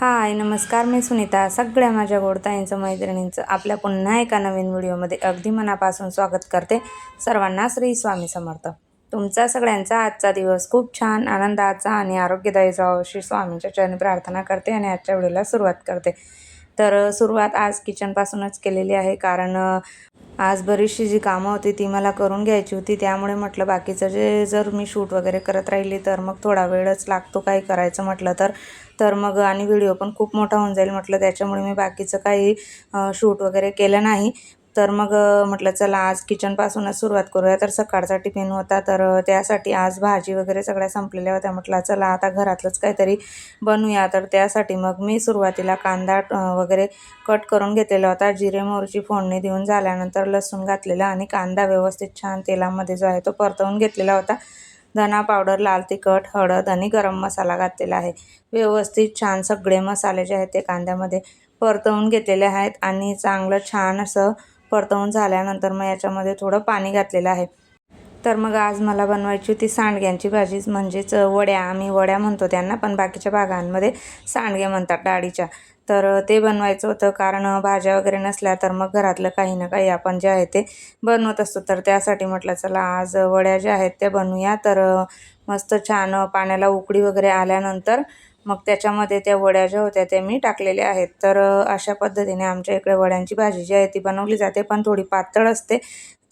हाय नमस्कार मी सुनीता. सगळ्या माझ्या गोडताईंचं मैत्रिणींचं आपल्या पुन्हा एका नवीन व्हिडिओमध्ये अगदी मनापासून स्वागत करते. सर्वांना श्री स्वामी समर्थ. तुमचा सगळ्यांचा आजचा दिवस खूप छान आनंदाचा आणि आरोग्यदायी जावं श्री स्वामींच्या चरणी प्रार्थना करते आणि आजच्या व्हिडिओला सुरुवात करते. तर सुरुवात आज किचनपासूनच केलेली आहे. कारण आज बरीचशी जी कामं होती ती मला करून घ्यायची होती त्यामुळे म्हटलं बाकीचं जे जर मी शूट वगैरे करत राहिली तर मग थोडा वेळच लागतो काही करायचं म्हटलं तर. तर मग आणि व्हिडिओ पण खूप मोठा होऊन जाईल म्हटलं त्याच्यामुळे मी बाकीचं काही शूट वगैरे केलं नाही. तर मग म्हटलं चला आज किचनपासूनच सुरुवात करूया. तर सकाळचा टिफिन होता तर त्यासाठी आज भाजी वगैरे सगळ्या संपलेल्या होत्या. म्हटलं चला आता घरातलंच काहीतरी बनवूया. तर त्यासाठी मग मी सुरुवातीला कांदा वगैरे कट करून घेतलेला होता. जिरे मोहरीची फोडणी देऊन झाल्यानंतर लसूण घातलेला आणि कांदा व्यवस्थित छान तेलामध्ये जो आहे तो परतवून घेतलेला होता. धना पावडर लाल तिखट हळद आणि गरम मसाला घातलेला आहे. व्यवस्थित छान सगळे मसाले जे आहेत ते कांद्यामध्ये परतवून घेतलेले आहेत आणि चांगलं छान असं परतवून झाल्यानंतर मग याच्यामध्ये थोडं पाणी घातलेलं आहे. तर मग आज मला बनवायची होती सांडग्यांची भाजीच म्हणजेच वड्या. आम्ही वड्या म्हणतो त्यांना पण बाकीच्या भागांमध्ये सांडगे म्हणतात डाळीच्या. तर ते बनवायचं होतं कारण भाज्या वगैरे नसल्या तर मग घरातलं काही ना काही आपण जे आहे ते बनवत असतो. तर त्यासाठी म्हटलं चला आज वड्या ज्या आहेत त्या बनवूया. तर मस्त छान पाण्याला उकडी वगैरे आल्यानंतर मग त्याच्यामध्ये त्या वड्या ज्या होत्या त्या मी टाकलेल्या आहेत. तर अशा पद्धतीने आमच्या इकडे वड्यांची भाजी जी आहे ती बनवली जाते पण थोडी पातळ असते.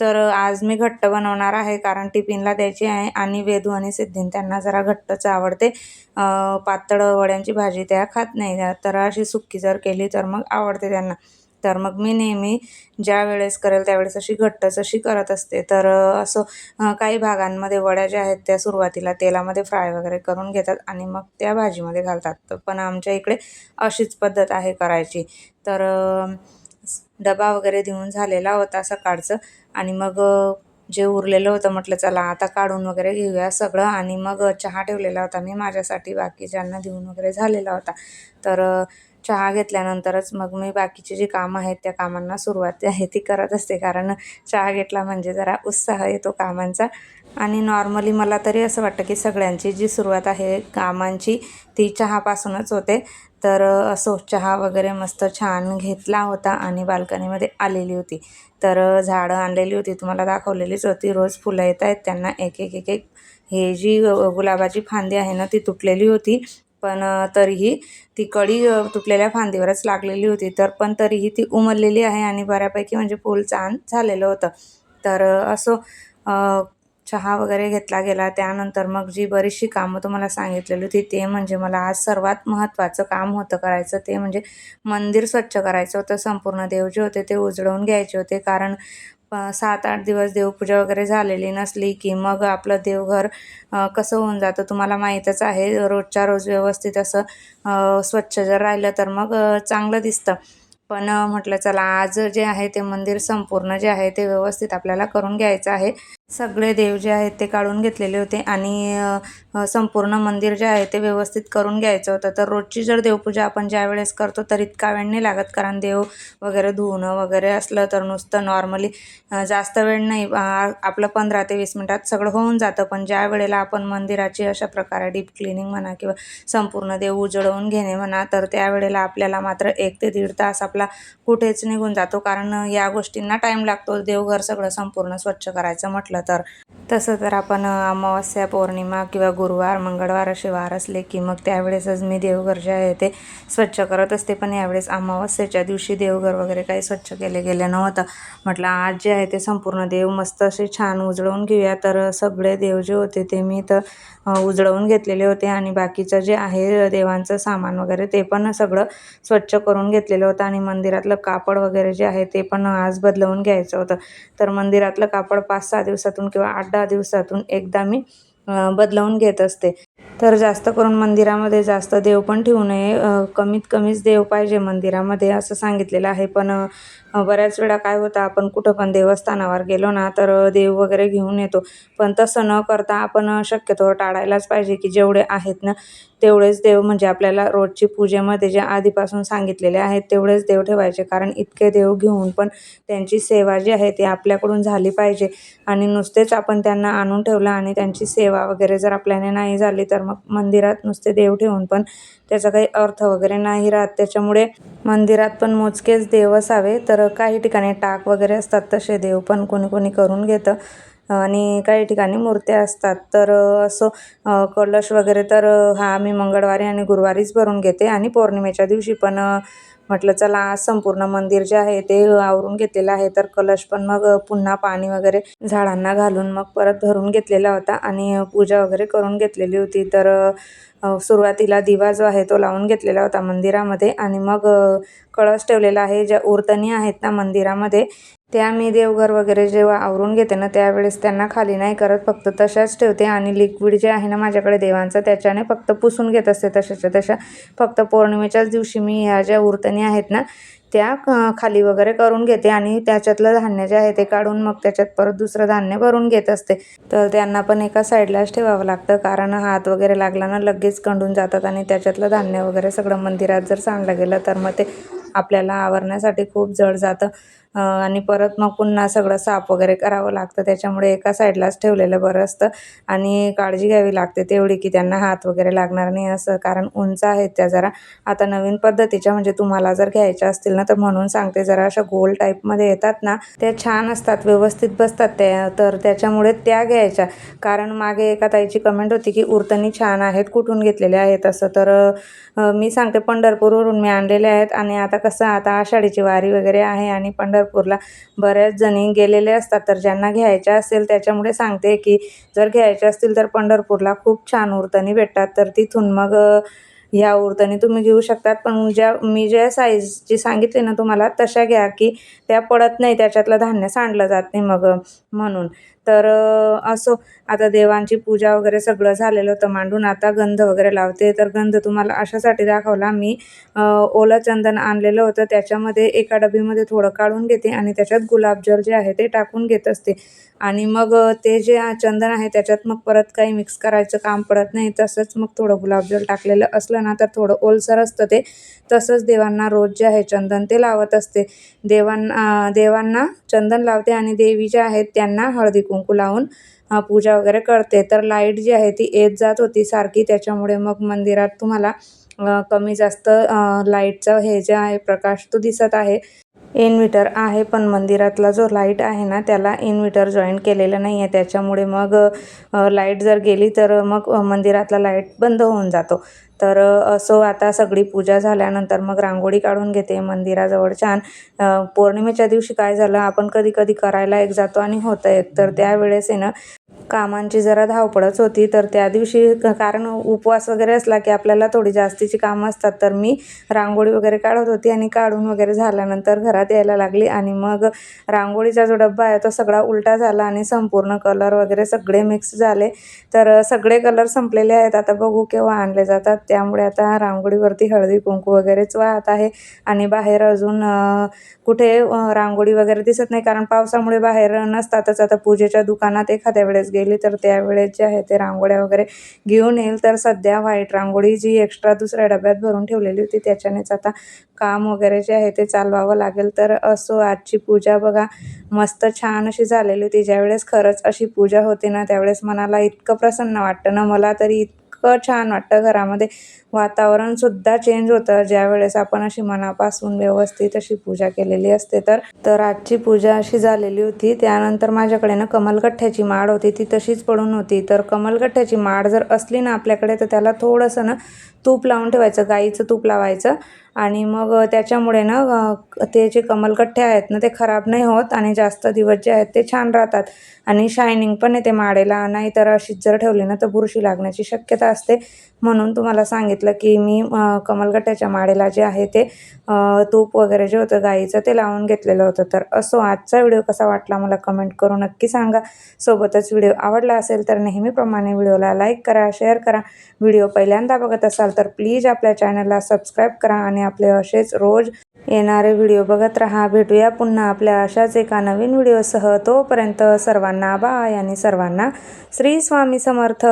तर आज मी घट्ट बनवणार आहे कारण टिफिनला द्यायची आहे आणि वेधू आणि सिद्धीन त्यांना जरा घट्टच आवडते. पातळ वड्यांची भाजी त्या खात नाही तर अशी सुक्की जर केली तर मग आवडते त्यांना. तर मग मी नेहमी ज्या वेळेस करेल त्यावेळेस अशी घट्टच अशी करत असते. तर असं काही भागांमध्ये वड्या ज्या आहेत त्या सुरुवातीला तेलामध्ये फ्राय वगैरे करून घेतात आणि मग त्या भाजीमध्ये घालतात. पण आमच्या इकडे अशीच पद्धत आहे करायची. तर डबा वगैरे देऊन झालेला होता सकाळचं आणि मग जे उरलेलं होतं म्हटलं चला आता काढून वगैरे घेऊया सगळं आणि मग चहा ठेवलेला होता मी माझ्यासाठी बाकीच्यांना देऊन वगैरे झालेला होता. तर चहा घेतल्यानंतरच मग मी बाकीची जी कामं आहेत त्या कामांना सुरुवात आहे ती करत असते. कारण चहा घेतला म्हणजे जरा उत्साह येतो कामांचा. आणि नॉर्मली मला तरी असं वाटतं की सगळ्यांची जी सुरुवात आहे कामांची ती चहापासूनच होते. तर असो चहा वगैरे मस्त छान घेतला होता आणि बाल्कनीमध्ये आलेली होती. तर झाडं आणलेली होती तुम्हाला दाखवलेलीच होती. रोज फुलं येत आहेत त्यांना एक एक एक एक हे जी गुलाबाची फांदी आहे ना ती तुटलेली होती. पण तरीही ती कळी तुटलेल्या फांदीवरच लागलेली होती. तर पण तरीही ती उमरलेली आहे आणि बऱ्यापैकी म्हणजे पूल छान झालेलं होतं. तर असो चहा वगैरे घेतला गेला त्यानंतर मग जी बरीचशी कामं तुम्हाला सांगितलेली होती ते म्हणजे मला आज सर्वात महत्त्वाचं काम होतं करायचं ते म्हणजे मंदिर स्वच्छ करायचं होतं. संपूर्ण देव जे होते ते उजळवून घ्यायचे होते. कारण सात आठ दिवस देवपूजा वगैरे झालेली नसली की मग आपलं देवघर कसं होऊन जातं तुम्हाला माहीतच आहे. रोजच्या रोज व्यवस्थित असं स्वच्छ जर राहिलं तर मग चांगलं दिसतं. पण म्हटलं चला आज जे आहे ते मंदिर संपूर्ण जे आहे ते व्यवस्थित आपल्याला करून घ्यायचं आहे. सगळे देव जे आहेत ते काढून घेतलेले होते आणि संपूर्ण मंदिर जे आहे ते व्यवस्थित करून घ्यायचं होतं. तर रोजची जर देवपूजा आपण ज्या वेळेस करतो तर इतका वेळ नाही लागत. कारण देव वगैरे धुवणं वगैरे असलं तर नुसतं नॉर्मली जास्त वेळ नाही. आपलं पंधरा ते वीस मिनटात सगळं होऊन जातं. पण ज्या वेळेला आपण मंदिराची अशा प्रकारे डीप क्लिनिंग म्हणा किंवा संपूर्ण देव उजळवून घेणे म्हणा तर त्यावेळेला आपल्याला मात्र एक ते दीड तास आपला कुठेच निघून जातो. कारण या गोष्टींना टाईम लागतो. देवघर सगळं संपूर्ण स्वच्छ करायचं म्हटलं तर. तसं तर आपण अमावस्या पौर्णिमा किंवा गुरुवार मंगळवार असे वार असले की मग त्यावेळेसच मी देवघर जे आहे ते स्वच्छ करत असते. पण यावेळेस अमावस्येच्या दिवशी देवघर वगैरे काही स्वच्छ केले गेले नव्हतं. म्हटलं आज जे आहे ते संपूर्ण देव मस्त असे छान उजळवून घेऊया. तर सगळे देव जे होते ते मी तर उजळवून घेतलेले होते. आणि बाकीचं जे आहे देवांचं सामान वगैरे ते पण सगळं स्वच्छ करून घेतलेलं होतं. आणि मंदिरातलं कापड वगैरे जे आहे ते पण आज बदलवून घ्यायचं होतं. तर मंदिरातलं कापड पाच सहा दिवसातून किंवा आठ दहा दिवसातून एकदा मी बदलावून घेत असते. तर जास्त करून मंदिरामध्ये जास्त देव पण ठेवू नये. कमीत कमीच देव पाहिजे मंदिरामध्ये असं सांगितलेलं आहे. पण बऱ्याच वेळा काय होतं आपण कुठं पण देवस्थानावर गेलो ना तर देव वगैरे घेऊन येतो. पण तसं न करता आपण शक्यतो टाळायलाच पाहिजे की जेवढे आहेत ना तेवढेच देव म्हणजे आपल्याला रोजची पूजेमध्ये जे आधीपासून सांगितलेले आहेत तेवढेच देव ठेवायचे. कारण इतके देव घेऊन पण त्यांची सेवा जी आहे ती आपल्याकडून झाली पाहिजे. आणि नुसतेच आपण त्यांना आणून ठेवलं आणि त्यांची सेवा वगैरे जर आपल्याने नाही झाली तर मग मंदिरात नुसते देव ठेवून पण त्याचा काही अर्थ वगैरे नाही राहत. त्याच्यामुळे मंदिरात पण मोजकेच देव असावे. तर काही ठिकाणी टाक वगैरे असतात तसे देव पण कोणी कोणी करून घेतं. आणि काही ठिकाणी मूर्त्या असतात. तर असं कलश वगैरे तर हा मी मंगळवारी आणि गुरुवारीच भरून घेते. आणि पौर्णिमेच्या दिवशी पण म्हटलं चला आज संपूर्ण मंदिर जे आहे ते आवरून घेतलेलं आहे. तर कलश पण मग पुन्हा पाणी वगैरे झाडांना घालून मग परत भरून घेतलेला होता. आणि पूजा वगैरे करून घेतलेली होती. तर सुरुवातीला दिवा जो आहे तो लावून घेतलेला होता मंदिरामध्ये. आणि मग कळस ठेवलेला आहे. ज्या उरतणी आहेत ना मंदिरामध्ये त्या मी देवघर वगैरे जेव्हा आवरून घेते ना त्यावेळेस त्यांना खाली नाही करत फक्त तशाच ठेवते आणि लिक्विड जे आहे ना माझ्याकडे देवांचं त्याच्याने फक्त पुसून घेत असते तशाच्या तशा. फक्त पौर्णिमेच्याच दिवशी मी ह्या ज्या उरतणी आहेत ना त्या खाली वगैरे करून घेते आणि त्याच्यातलं धान्य जे आहे ते काढून मग त्याच्यात परत दुसरं धान्य भरून घेत असते. तर त्यांना पण एका साईडलाच ठेवावं लागतं कारण हात वगैरे लागला ना लगेच कंडून जातात आणि त्याच्यातलं धान्य वगैरे सगळं मंदिरात जर सांडलं गेलं तर मग ते आपल्याला आवरण्यासाठी खूप जड जातं. आणि परत मग पुन्हा सगळं साफ वगैरे करावं लागतं. त्याच्यामुळे एका साईडलाच ठेवलेलं बरं असतं. आणि काळजी घ्यावी लागते तेवढी की त्यांना हात वगैरे लागणार नाही असं. कारण उंच आहेत त्या जरा. आता नवीन पद्धतीच्या म्हणजे तुम्हाला जर घ्यायच्या असतील ना तर म्हणून सांगते. जरा अशा गोल टाईपमध्ये येतात ना त्या छान असतात. व्यवस्थित बसतात त्या. तर त्याच्यामुळे त्या घ्यायच्या. कारण मागे एका ताईची कमेंट होती की उरतणी छान आहेत कुठून घेतलेले आहेत असं. तर मी सांगते पंढरपूरवरून मी आणलेले आहेत. आणि आता कसं आता आषाढीची वारी वगैरे आहे आणि पंढरपूरला बऱ्याच जणी गेलेले असतात तर ज्यांना घ्यायच्या असेल त्याच्यामुळे सांगते की जर घ्यायच्या असतील तर पंढरपूरला खूप छान उरतणी भेटतात. तर तिथून मग ह्या उरतणी तुम्ही घेऊ शकतात. पण ज्या मी ज्या साईजची सांगितली ना तुम्हाला तशा घ्या की त्या पडत नाही त्याच्यातलं धान्य सांडलं जात नाही मग म्हणून. तर असो. आता देवांची पूजा वगैरे सगळं झालेलं होतं मांडून आता गंध वगैरे लावते. तर गंध तुम्हाला अशासाठी दाखवला मी. ओलं चंदन आणलेलं होतं. त्याच्यामध्ये एका डबीमध्ये थोडं काढून घेते आणि त्याच्यात गुलाबजल जे आहे ते टाकून घेत असते. आणि मग ते जे चंदन आहे त्याच्यात मग परत काही मिक्स करायचं काम पडत नाही. तसंच मग थोडं गुलाबजल टाकलेलं असलं ना तर थोडं ओलसर असतं ते. तसंच देवांना रोज जे आहे चंदन ते लावत असते. देवांना देवांना चंदन लावते आणि देवी ज्या आहेत त्यांना हळदी कुंकू लावून पूजा वगैरे करते. तर लाइट जी आहे ती येत जात होती सारखी. त्याच्यामुळे मग मंदिरात तुम्हाला कमी जास्त लाईटचं हे जे आहे प्रकाश तो दिसत आहे. इन्व्हिटर आहे पण मंदिरातला जो लाइट आहे ना त्याला इन्व्हिटर जॉईन केलेलं नाही आहे त्याच्यामुळे मग लाइट जर गेली तर मग मंदिरातला लाइट बंद होऊन जातो. तर असो आता सगळी पूजा झाल्यानंतर मग रांगोळी काढून घेते मंदिराजवळ. छान पौर्णिमेच्या दिवशी काय झालं आपण कधी कधी करायला एक जातो आणि होतं एक. तर त्यावेळेस आहे ना कामांची जरा धावपळच होती तर त्या दिवशी कारण उपवास वगैरे असला की आपल्याला थोडी जास्तीची कामं असतात तर मी रांगोळी वगैरे काढत होती आणि काढून वगैरे झाल्यानंतर घरात यायला लागली आणि मग रांगोळीचा जो डब्बा आहे तो सगळा उलटा झाला आणि संपूर्ण कलर वगैरे सगळे मिक्स झाले. तर सगळे कलर संपलेले आहेत आता बघू केव्हा आणले जातात. त्यामुळे आता रांगोळीवरती हळदी कुंकू वगैरेच वाहत आहे आणि बाहेर अजून कुठे रांगोळी वगैरे दिसत नाही कारण पावसामुळे बाहेर नसतातच. आता पूजेच्या दुकानात एखाद्या वेळेस गेली तर त्यावेळेस जे आहे ते रांगोळ्या वगैरे घेऊन येईल. तर सध्या व्हाईट रांगोळी जी एक्स्ट्रा दुसऱ्या डब्यात भरून ठेवलेली होती त्याच्यानेच आता काम वगैरे जे आहे ते चालवावं लागेल. तर असो आजची पूजा बघा मस्त छान अशी झालेली होती. ज्यावेळेस खरंच अशी पूजा होते ना त्यावेळेस मनाला इतकं प्रसन्न वाटतं ना मला तरी इतकं छान वाटतं घरामध्ये. वातावरणसुद्धा चेंज होतं. ज्यावेळेस आपण अशी मनापासून व्यवस्थित अशी पूजा केलेली असते तर तर आजची पूजा अशी झालेली होती. त्यानंतर माझ्याकडे ना कमलगठ्ठ्याची माळ होती. ती तशीच पडून होती. तर कमलगठ्ठ्याची माळ जर असली ना आपल्याकडे तर त्याला थोडंसं ना तूप लावून ठेवायचं गाईचं तूप लावायचं. आणि मग त्याच्यामुळे ना ते जे कमलगठ्ठे आहेत ना ते खराब नाही होत आणि जास्त दिवस जे आहेत ते छान राहतात. आणि शायनिंग पण येते माडेला. नाही तर अशीच जर ठेवली ना तर बुरशी लागण्याची शक्यता असते. म्हणून तुम्हाला सांगितलं की मी कमलगट्ट्याच्या माडेला जे आहे ते तूप वगैरे जे होतं गाईचं ते लावून घेतलेलं होतं. तर असो आजचा व्हिडिओ कसा वाटला मला कमेंट करून नक्की सांगा. सोबतच व्हिडिओ आवडला असेल तर नेहमीप्रमाणे व्हिडिओला लाईक करा शेअर करा. व्हिडिओ पहिल्यांदा बघत असाल तर प्लीज आपल्या चॅनलला सबस्क्राईब करा आणि आपले असेच रोज येणारे व्हिडिओ बघत राहा. भेटूया पुन्हा आपल्या अशाच एका नवीन व्हिडिओसह. तोपर्यंत सर्वांना बाय आणि सर्वांना श्री स्वामी समर्थ.